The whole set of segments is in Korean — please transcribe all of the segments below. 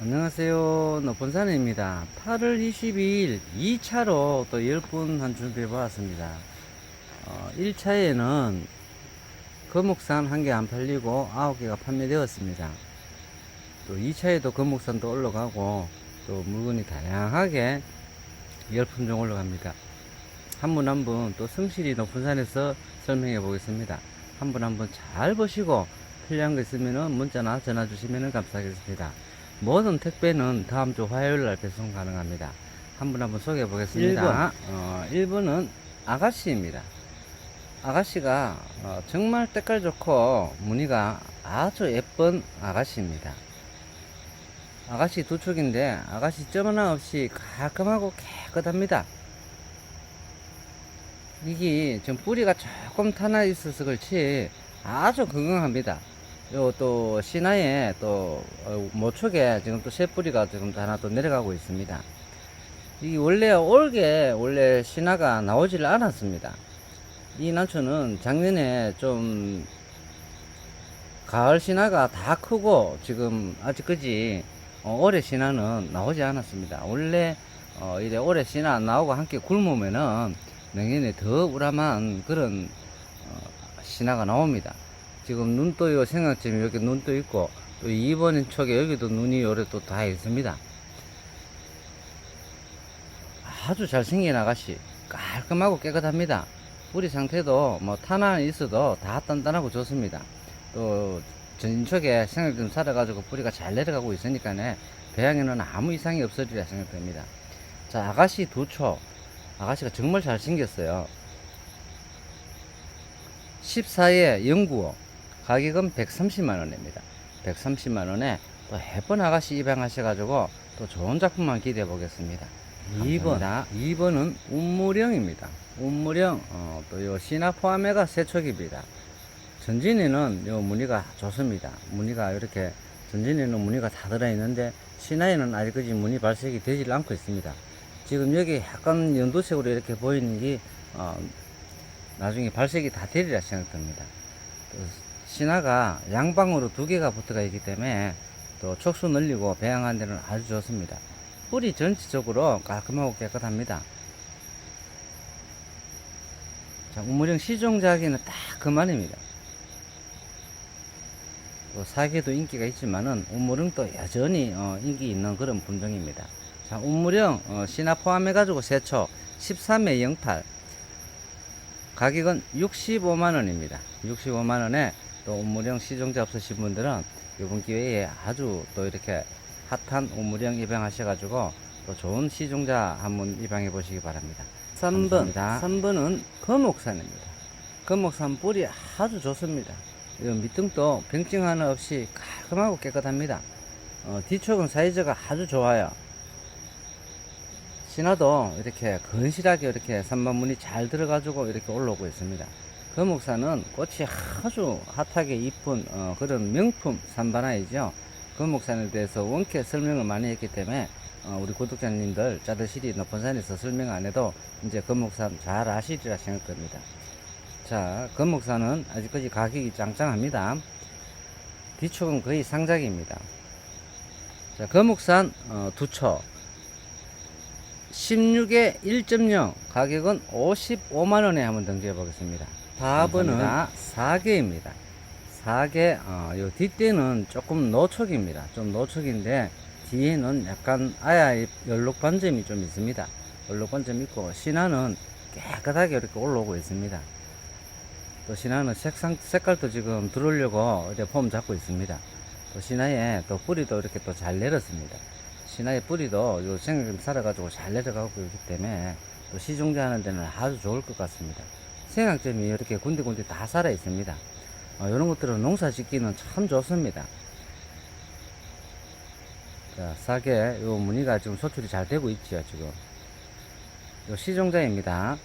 안녕하세요. 노본산입니다. 8월 22일 2차로 또 10분 한 준비해 보았습니다. 어, 1차에는 거목산 한 개 안 팔리고 9개가 판매되었습니다. 또 2차에도 거목산도 올라가고 또 물건이 다양하게 10품종 올라갑니다. 한 분 한 분 또 성실히 높은 산에서 설명해 보겠습니다. 한 분 한 분 잘 보시고 필요한 거 있으면 문자나 전화 주시면 감사하겠습니다. 모든 택배는 다음 주 화요일 날 배송 가능합니다. 한 분 한 분 소개해 보겠습니다. 1번, 어, 1번은 아가씨입니다. 아가씨가 어, 정말 때깔 좋고 무늬가 아주 예쁜 아가씨입니다. 아가씨 두 촉인데 아가씨 점 하나 없이 깔끔하고 깨끗합니다. 이게 지금 뿌리가 조금 타나 있어서 그렇지 아주 건강합니다. 요 또 신화에 또 어, 모촉에 지금 또 새뿌리가 지금 또 하나 또 내려가고 있습니다. 이 원래 올게 원래 신화가 나오질 않았습니다. 이 난초는 작년에 좀 가을 신화가 다 크고 지금 아직까지 어, 올해 신화는 나오지 않았습니다. 원래 어, 이래 올해 신화 안 나오고 함께 굶으면은 내년에 더 우람한 그런 어, 신화가 나옵니다. 지금 눈도 요 생각점이 이렇게 눈도 있고 또 2번 촉에 여기도 눈이 요래 또 다 있습니다. 아주 잘생긴 아가씨 깔끔하고 깨끗합니다. 뿌리 상태도 뭐 탄환 있어도 다 단단하고 좋습니다. 또 전인촉에 생을 좀 살아가지고 뿌리가 잘 내려가고 있으니까네 배양에는 아무 이상이 없으리라 생각됩니다. 자 아가씨 두초 아가씨가 정말 잘생겼어요. 14에 연구호 가격은 130만 원입니다. 130만 원에 또 해본 아가씨 입양하셔가지고 또 좋은 작품만 기대해 보겠습니다. 2번, 2번은 운무령입니다. 운무령, 어, 또요 신화 포함해가 세척입니다. 전진에는 요 무늬가 좋습니다. 무늬가 이렇게 전진에는 무늬가 다 들어있는데 신화에는 아직까지 무늬 발색이 되질 않고 있습니다. 지금 여기 약간 연두색으로 이렇게 보이는 게 어, 나중에 발색이 다 되리라 생각됩니다. 또 신화가 양방으로 두 개가 붙어가 있기 때문에 또 촉수 늘리고 배양하는 데는 아주 좋습니다. 뿌리 전체적으로 깔끔하고 깨끗합니다. 자, 우무령 시종자기는 딱 그만입니다. 또 사계도 인기가 있지만은 우무령도 여전히 어, 인기 있는 그런 품종입니다. 자, 우무령 어, 신화 포함해가지고 세초 13회 08 가격은 65만원입니다. 65만원에 또 우무령 시종자 없으신 분들은 이번 기회에 아주 또 이렇게 핫한 우무령 입양하셔가지고 또 좋은 시종자 한번 입양해 보시기 바랍니다. 3번, 3번은 거목산입니다. 거목산 뿌리 아주 좋습니다. 이 밑둥도 병증 하나 없이 깔끔하고 깨끗합니다. 어, 뒤쪽은 사이즈가 아주 좋아요. 신화도 이렇게 건실하게 이렇게 산만문이 잘 들어가지고 이렇게 올라오고 있습니다. 거목산은 꽃이 아주 핫하게 이쁜 어, 그런 명품 산바나이죠. 거목산에 대해서 원캐 설명을 많이 했기 때문에 어, 우리 구독자님들 짜드시리 높은 산에서 설명 안 해도 이제 거목산 잘 아시리라 생각됩니다. 자, 건목산은 아직까지 가격이 짱짱합니다. 뒤축은 거의 상작입니다. 자, 거목산 어, 두초 16에 1.0 가격은 55만원에 한번 등재해 보겠습니다. 4번은 4개입니다. 4개, 어, 요 뒷대는 조금 노촉입니다. 좀 노촉인데 뒤에는 약간 아야 연록 반점이 좀 있습니다. 연록 반점 있고 신화는 깨끗하게 이렇게 올라오고 있습니다. 또 신화는 색상, 색깔도 지금 들어오려고 이제 폼 잡고 있습니다. 또 신화에 또 뿌리도 이렇게 또 잘 내렸습니다. 신화의 뿌리도 요 생각좀 살아가지고 잘 내려가고 있기 때문에 또 시종자 하는 데는 아주 좋을 것 같습니다. 생각점이 이렇게 군데군데 다 살아 있습니다. 어, 이런 것들은 농사 짓기는 참 좋습니다. 자, 싸게 요 무늬가 지금 소출이 잘 되고 있죠, 지금. 요 시종자입니다.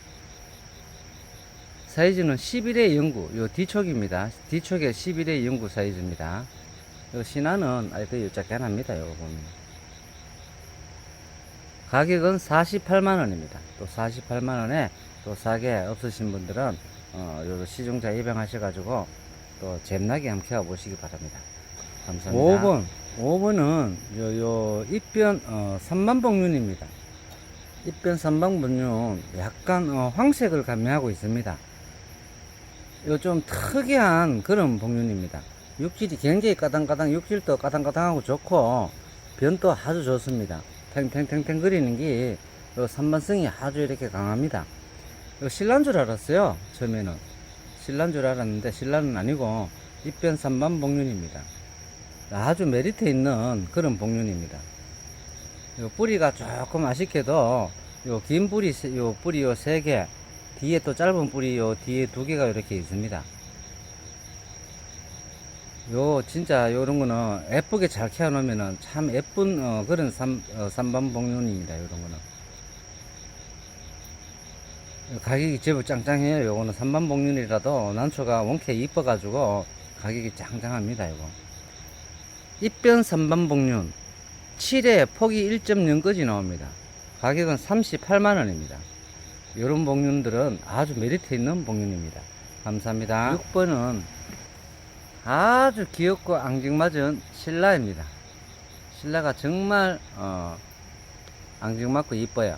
사이즈는 11의 영구, 요 뒤촉입니다. 뒤촉에 11의 영구 사이즈입니다. 요 신화는 요 작게 하나입니다, 요거 보면. 가격은 48만원입니다. 또 48만원에 또 싸게 없으신 분들은, 어, 요 시종자 입양하셔가지고 또 잼나게 한번 키워보시기 바랍니다. 감사합니다. 5번. 5번은 요, 요 입변 어, 삼만봉륜입니다. 입변 삼만봉륜 약간 어, 황색을 감매하고 있습니다. 요 좀 특이한 그런 봉륜입니다. 육질이 굉장히 까당까당 육질도 까당까당하고 좋고 변도 아주 좋습니다. 탱탱탱탱 거리는 게요 산만성이 아주 이렇게 강합니다. 요 신란 줄 알았어요. 처음에는 신란 줄 알았는데 신란은 아니고 입변 삼만봉륜입니다. 아주 메리트 있는 그런 복륜입니다. 요 뿌리가 조금 아쉽게도 요 긴 뿌리 세- 요 뿌리 요 세 개, 뒤에 또 짧은 뿌리 요 뒤에 두 개가 이렇게 있습니다. 요 진짜 요런 거는 예쁘게 잘 키워 놓으면은 참 예쁜 어, 그런 삼, 어, 삼반 복륜입니다. 요런 거는. 가격이 제법 짱짱해요. 요거는 삼반 복륜이라도 난초가 원캐 이뻐가지고 가격이 짱짱합니다. 요거. 입변 삼반복륜 7회 폭이 1.0까지 나옵니다. 가격은 38만원입니다. 이런 복륜들은 아주 메리트 있는 복륜입니다. 감사합니다. 6번은 아주 귀엽고 앙증맞은 신라입니다. 신라가 정말 어, 앙증맞고 이뻐요.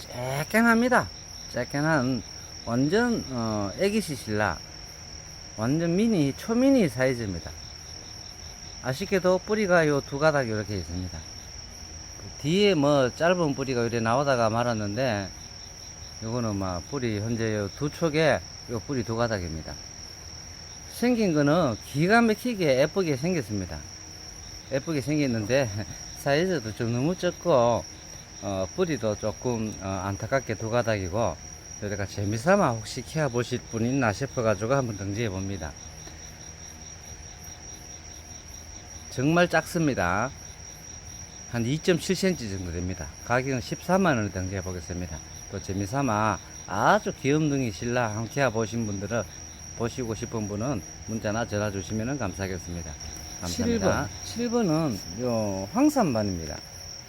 쬐끈합니다. 쬐끈한 완전 어, 애기시 신라 완전 미니 초미니 사이즈입니다. 아쉽게도 뿌리가 요 두 가닥 이렇게 있습니다. 뒤에 뭐 짧은 뿌리가 이렇게 나오다가 말았는데 요거는 막 뿌리 현재 요 두 촉에 요 뿌리 두 가닥입니다. 생긴 거는 기가 막히게 예쁘게 생겼습니다. 예쁘게 생겼는데 사이즈도 좀 너무 적고 어, 뿌리도 조금 어, 안타깝게 두 가닥이고 여기가 재미삼아 혹시 키워 보실 분 있나 싶어 가지고 한번 등재해 봅니다. 정말 작습니다. 한 2.7cm 정도 됩니다. 가격은 14만원에 등재해 보겠습니다. 또 재미삼아 아주 귀염둥이 신라 한키아 보신 분들은 보시고 싶은 분은 문자나 전화 주시면 감사하겠습니다. 감사합니다. 7번. 7번은 요 황산반입니다.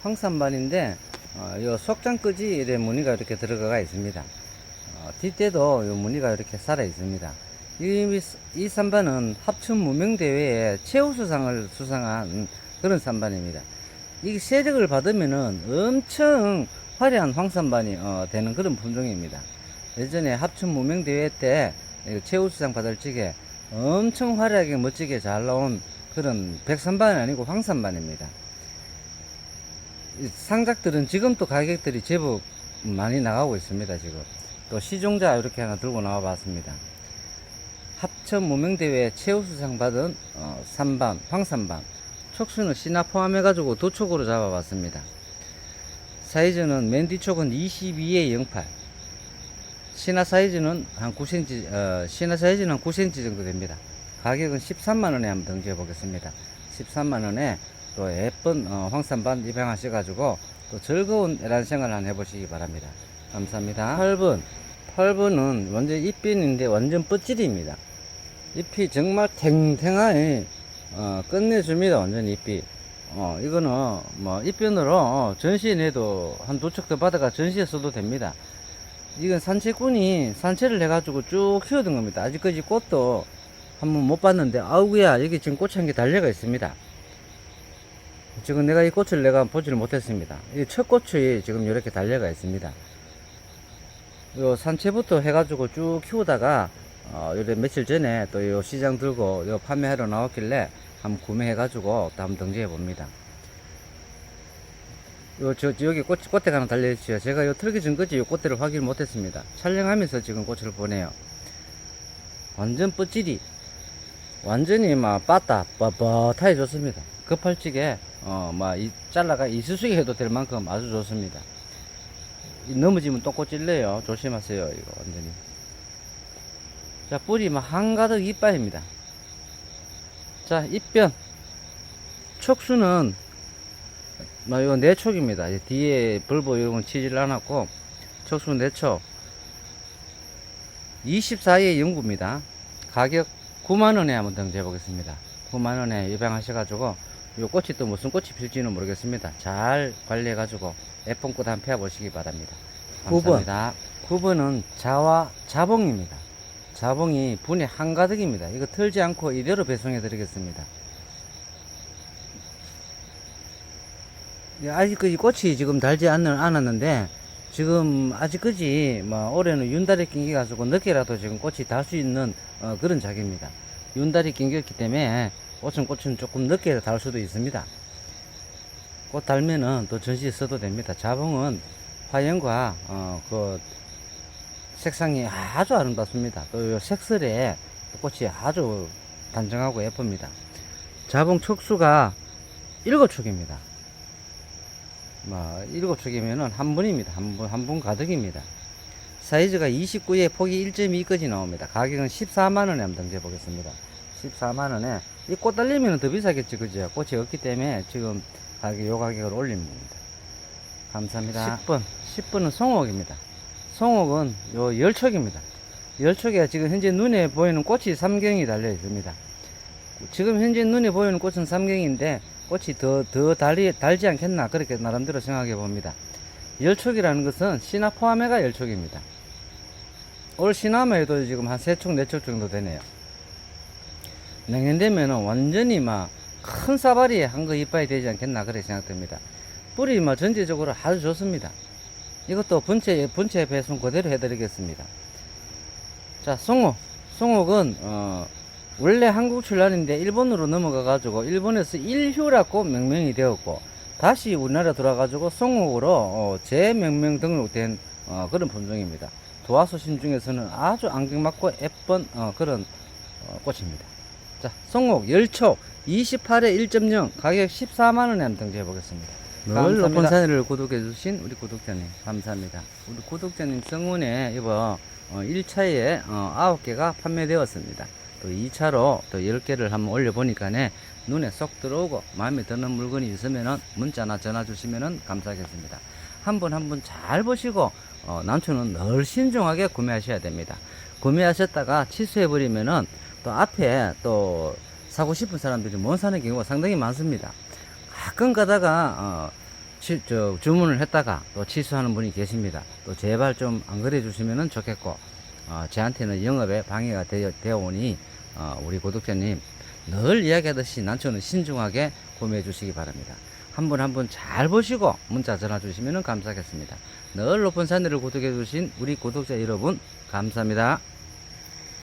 황산반인데 어, 요 속장까지 이래 무늬가 이렇게 들어가 있습니다. 어, 뒷대도 요 무늬가 이렇게 살아 있습니다. 이, 이 산반은 합천 무명대회에 최우수상을 수상한 그런 산반입니다. 이 세력을 받으면은 엄청 화려한 황산반이 어, 되는 그런 품종입니다. 예전에 합천 무명대회 때 최우수상 받을 적에 엄청 화려하게 멋지게 잘 나온 그런 백산반이 아니고 황산반입니다. 이 상작들은 지금 또 가격들이 제법 많이 나가고 있습니다. 지금 또 시종자 이렇게 하나 들고 나와 봤습니다. 합천 무명대회 최우수상 받은 어, 산반, 황산반 촉수는 씨나 포함해 가지고 두 촉으로 잡아 봤습니다. 사이즈는 맨 뒤촉은 22에 08 신화 사이즈는 한 9cm, 어, 신화 사이즈는 한 9cm 정도 됩니다. 가격은 13만원에 한번 등재해 보겠습니다. 13만원에 또 예쁜 어, 황산반 입양하셔가지고 또 즐거운 에란 생활 한번 해보시기 바랍니다. 감사합니다. 8번. 8번은 완전 잎빈인데 완전 뻗질입니다. 잎이 정말 탱탱하게 어, 끝내줍니다. 완전 잎이. 어, 이거는 뭐 잎변으로 전시해 내도 한 두 척 더 받아가 전시해 써도 됩니다. 이건 산채꾼이 산채를 해가지고 쭉 키우던 겁니다. 아직까지 꽃도 한번 못 봤는데, 아우구야, 여기 지금 꽃이 한개 달려가 있습니다. 지금 내가 이 꽃을 내가 보지를 못했습니다. 이 첫 꽃이 지금 이렇게 달려가 있습니다. 요 산채부터 해가지고 쭉 키우다가, 어, 요래 며칠 전에 또 요 시장 들고 요 판매하러 나왔길래 한번 구매해가지고 또 한번 등재해 봅니다. 요, 저, 저 여기 꽃, 꽃대가 하나 달려있어요. 제가 요 틀기 전까지 요 꽃대를 확인 못했습니다. 촬영하면서 지금 꽃을 보네요. 완전 뻗질이. 완전히 막 빠따, 뻣뻣하게 좋습니다. 급할지게, 어, 막, 이, 잘라가 이수수기 해도 될 만큼 아주 좋습니다. 이 넘어지면 또 꽃질래요. 조심하세요, 이거 완전히. 자, 뿌리 막 한가득 이빨입니다. 자, 잎변. 촉수는 뭐 이거 네 촉입니다. 이 뒤에 벌보 이런 건 치질 않았고 촉수 네 촉. 24의 연구입니다. 가격 9만원에 한번 등재해 보겠습니다. 9만원에 입양하셔가지고 이 꽃이 또 무슨 꽃이 필지는 모르겠습니다. 잘 관리해가지고 예쁜 꽃 한 펴 보시기 바랍니다. 감사합니다. 9번. 9번은 자와 자봉입니다. 자봉이 분에 한가득입니다. 이거 틀지 않고 이대로 배송해 드리겠습니다. 예, 아직까지 꽃이 지금 달지 않는, 않았는데 지금 아직까지 뭐 올해는 윤달이 낑겨 가지고 늦게라도 지금 꽃이 달 수 있는 어, 그런 작입니다. 윤달이 낑겼기 때문에 꽃은 꽃은 조금 늦게 달 수도 있습니다. 꽃 달면은 또 전시에 써도 됩니다. 자봉은 화형과 어, 그 색상이 아주 아름답습니다. 또요 색설에 꽃이 아주 단정하고 예쁩니다. 자봉 촉수가 일곱 촉입니다. 뭐 일곱 촉이면은 한 분입니다. 한 분, 한 분 가득입니다. 사이즈가 29에 폭이 1.2까지 나옵니다. 가격은 14만원에 한번 던져 보겠습니다. 14만원에 이 꽃 달리면 더 비싸겠지, 그죠? 꽃이 없기 때문에 지금 가격, 요 가격을 올린 겁니다. 감사합니다. 10번. 10번은 송옥입니다. 송옥은 요 열촉입니다. 열촉에 지금 현재 눈에 보이는 꽃이 삼경이 달려 있습니다. 지금 현재 눈에 보이는 꽃은 삼경인데 꽃이 더, 더 달리, 달지 않겠나 그렇게 나름대로 생각해 봅니다. 열촉이라는 것은 시나포아메가 열촉입니다. 올 시나메에도 지금 한 세 촉, 네 촉 정도 되네요. 내년 되면은 완전히 막 큰 사발이 한 거 이빠이 되지 않겠나 그렇게 생각됩니다. 뿌리 뭐 전체적으로 아주 좋습니다. 이것도 분체, 분체 배송 그대로 해드리겠습니다. 자, 송옥. 송옥은, 어, 원래 한국 출란인데 일본으로 넘어가 가지고 일본에서 일휴라고 명명이 되었고 다시 우리나라 들어와가지고 송옥으로 어, 재명명 등록된 어, 그런 품종입니다. 도화소신 중에서는 아주 안경 맞고 예쁜 어, 그런 어, 꽃입니다. 자, 송옥 열초 28에 1.0 가격 14만원에 한번 등재해 보겠습니다. 늘. 높은 산을 구독해 주신 우리 구독자님 감사합니다. 우리 구독자님 성운에 이번 어, 1차에 어, 9개가 판매되었습니다. 또 2차로 또 10개를 한번 올려보니까네 눈에 쏙 들어오고 마음에 드는 물건이 있으면은 문자나 전화 주시면은 감사하겠습니다. 한 분 한 분 잘 보시고 어, 남초는 늘 신중하게 구매하셔야 됩니다. 구매하셨다가 취소해버리면은 또 앞에 또 사고 싶은 사람들이 못 사는 경우가 상당히 많습니다. 가끔 가다가 어, 치- 저, 주문을 했다가 또 취소하는 분이 계십니다. 또 제발 좀 안 그래 주시면 좋겠고 어, 저한테는 영업에 방해가 되어, 되어 오니 어, 우리 구독자님 늘 이야기하듯이 난초는 신중하게 구매해 주시기 바랍니다. 한 분 한 분 잘 보시고 문자 전화 주시면 감사하겠습니다. 늘 높은 산들을 구독해 주신 우리 구독자 여러분 감사합니다.